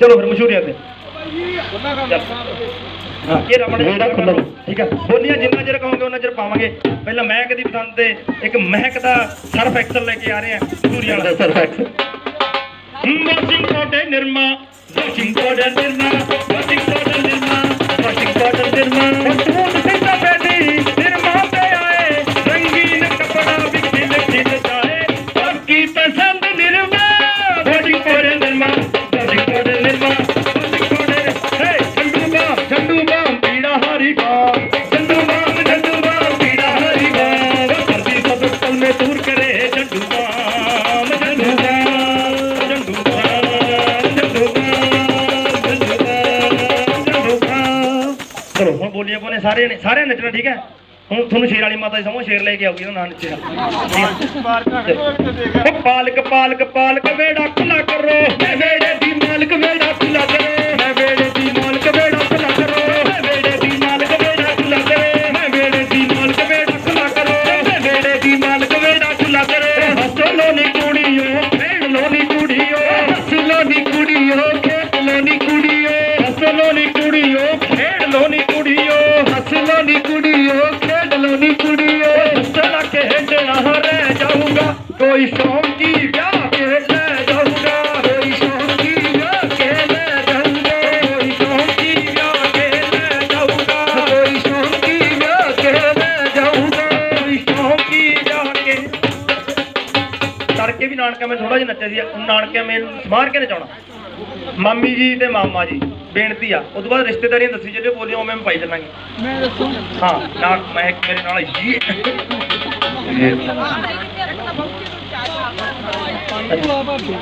ਚਲੋ ਫਿਰ ਮਸ਼ਹੂਰੀਆਂ ਤੇ। ਹਾਂ ਇਹ ਰਮਣ ਜਿਹੜਾ ਖੁੱਲ੍ਹਾ। ਠੀਕ ਆ। ਬੋਲੀਆਂ ਜਿੰਨਾ ਚਿਰ ਕਹੋਗੇ ਉਹਨਾਂ ਚਿਰ ਪਾਵਾਂਗੇ। ਪਹਿਲਾਂ ਮਹਿਕ ਦੀ ਪਸੰਦ ਤੇ ਇੱਕ ਮਹਿਕ ਦਾ ਸਰਫ ਐਕਸਲ ਲੈ ਕੇ ਆ ਰਹੇ ਆ ਮਸ਼ਹੂਰੀਆਂ ਨਿਰਮਾ ਨਿਰਮਾ। ਚਲੋ ਹੁਣ ਬੋਲੀਏ ਬੋਲੇ ਸਾਰੇ ਨੇ ਸਾਰੇ ਨੱਚਣਾ ਠੀਕ ਹੈ? ਹੁਣ ਤੁਹਾਨੂੰ ਸ਼ੇਰ ਵਾਲੀ ਮਾਤਾ ਦੀ ਸਮਝ ਸ਼ੇਰ ਲੈ ਕੇ ਆਉਗੀ ਉਹਨਾਂ ਨਾਲ ਨੱਚੇਗਾ। ਪਾਲਕ ਪਾਲਕ ਪਾਲਕ ਵੇੜਾ ਖੁੱਲਾ ਕਰੋ ਲੋ ਨੀ ਕੁੜੀਓ, ਹੱਸੋ ਨੀ ਕੁੜੀਓ, ਖੇਡ ਲੋ ਨੀ ਕੁੜੀਓ। ਹੱਸਣਾ ਖੇਡਣਾ ਰਹਿ ਜਾਊਗਾ। ਕੋਈ ਸ਼ੌਂਕੀ ਵਿਆਹ ਕੇ ਲੈ ਜਾਊਗਾ। ਕੋਈ ਸ਼ੌਂਕੀ ਵਿਆਹ ਕੇ ਲੈ ਜਾਊਗਾ। ਕੋਈ ਸ਼ੌਂਕੀ ਵਿਆਹ ਕੇ ਲੈ ਜਾਊਗਾ। ਕੋਈ ਸ਼ੌਂਕੀ ਵਿਆਹ ਕੇ ਲੈ ਜਾਊਗਾ। ਕੋਈ ਸ਼ੌਂਕੀ ਵਿਆਹ ਕੇ ਤੜਕੇ ਵੀ ਨਾਨਕਾ ਮੈਂ ਥੋੜਾ ਜਿਹਾ ਨੱਚਿਆ ਸੀ। ਨਾਨਕੇ ਮੈਂ ਸਮਾਰ ਕੇ ਨਚਾਉਣਾ। ਮਾਮੀ ਜੀ ਤੇ ਮਾਮਾ ਜੀ। ਬੇਨਤੀ ਆ। ਉਸ ਤੋਂ ਬਾਅਦ ਰਿਸ਼ਤੇਦਾਰੀਆਂ ਦੱਸੀ ਜਿਹੜੇ ਬੋਲੀਆਂ ਉਹ ਮੈਂ ਪਾਈ ਚੱਲਾਂਗੇ ਮੈਂ ਦੱਸੂ? ਹਾਂ ਨਾਲ ਮੈਂ ਮੇਰੇ ਨਾਲ ਜੀ ਭਾਬੀ।